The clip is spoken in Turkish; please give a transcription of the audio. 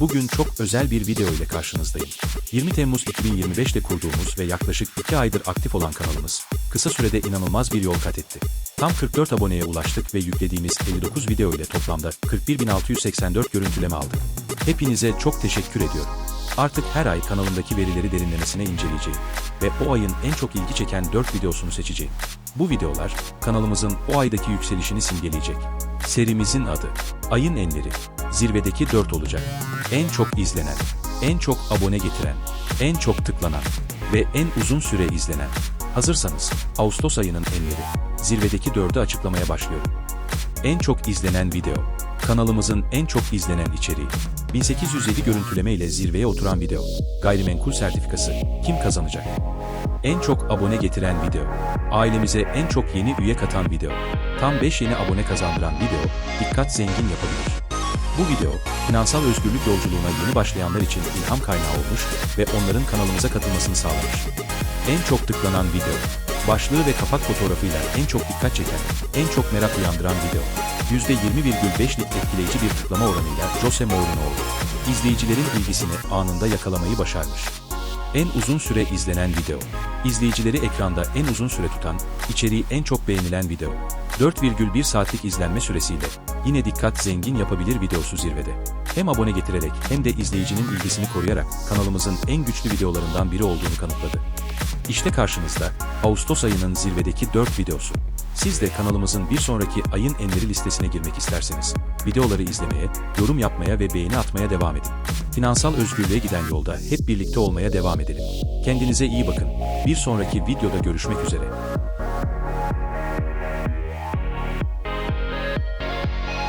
Bugün çok özel bir video ile karşınızdayım. 20 Temmuz 2025'te kurduğumuz ve yaklaşık 2 aydır aktif olan kanalımız, kısa sürede inanılmaz bir yol kat etti. Tam 44 aboneye ulaştık ve yüklediğimiz 59 video ile toplamda 41.684 görüntüleme aldık. Hepinize çok teşekkür ediyorum. Artık her ay kanalımdaki verileri derinlemesine inceleyeceğim ve o ayın en çok ilgi çeken 4 videosunu seçeceğim. Bu videolar kanalımızın o aydaki yükselişini simgeleyecek. Serimizin adı Ayın Enleri. Zirvedeki 4 olacak. En çok izlenen, en çok abone getiren, en çok tıklanan ve en uzun süre izlenen. Hazırsanız Ağustos ayının enleri. Zirvedeki 4'ü açıklamaya başlıyorum. En çok izlenen video. Kanalımızın en çok izlenen içeriği. 1807 görüntüleme ile zirveye oturan video. Gayrimenkul sertifikası. Kim kazanacak? En çok abone getiren video. Ailemize en çok yeni üye katan video. Tam 5 yeni abone kazandıran video, dikkat zengin yapabilir. Bu video, finansal özgürlük yolculuğuna yeni başlayanlar için ilham kaynağı olmuş ve onların kanalımıza katılmasını sağlamış. En çok tıklanan video, başlığı ve kapak fotoğrafıyla en çok dikkat çeken, en çok merak uyandıran video. %20,5'lik etkileyici bir tıklama oranıyla Jose Mourinho izleyicilerin ilgisini anında yakalamayı başarmış. En uzun süre izlenen video. İzleyicileri ekranda en uzun süre tutan, içeriği en çok beğenilen video. 4,1 saatlik izlenme süresiyle yine dikkat zengin yapabilir videosu zirvede. Hem abone getirerek hem de izleyicinin ilgisini koruyarak kanalımızın en güçlü videolarından biri olduğunu kanıtladı. İşte karşınızda Ağustos ayının zirvedeki 4 videosu. Siz de kanalımızın bir sonraki ayın enleri listesine girmek isterseniz, videoları izlemeye, yorum yapmaya ve beğeni atmaya devam edin. Finansal özgürlüğe giden yolda hep birlikte olmaya devam edelim. Kendinize iyi bakın. Bir sonraki videoda görüşmek üzere.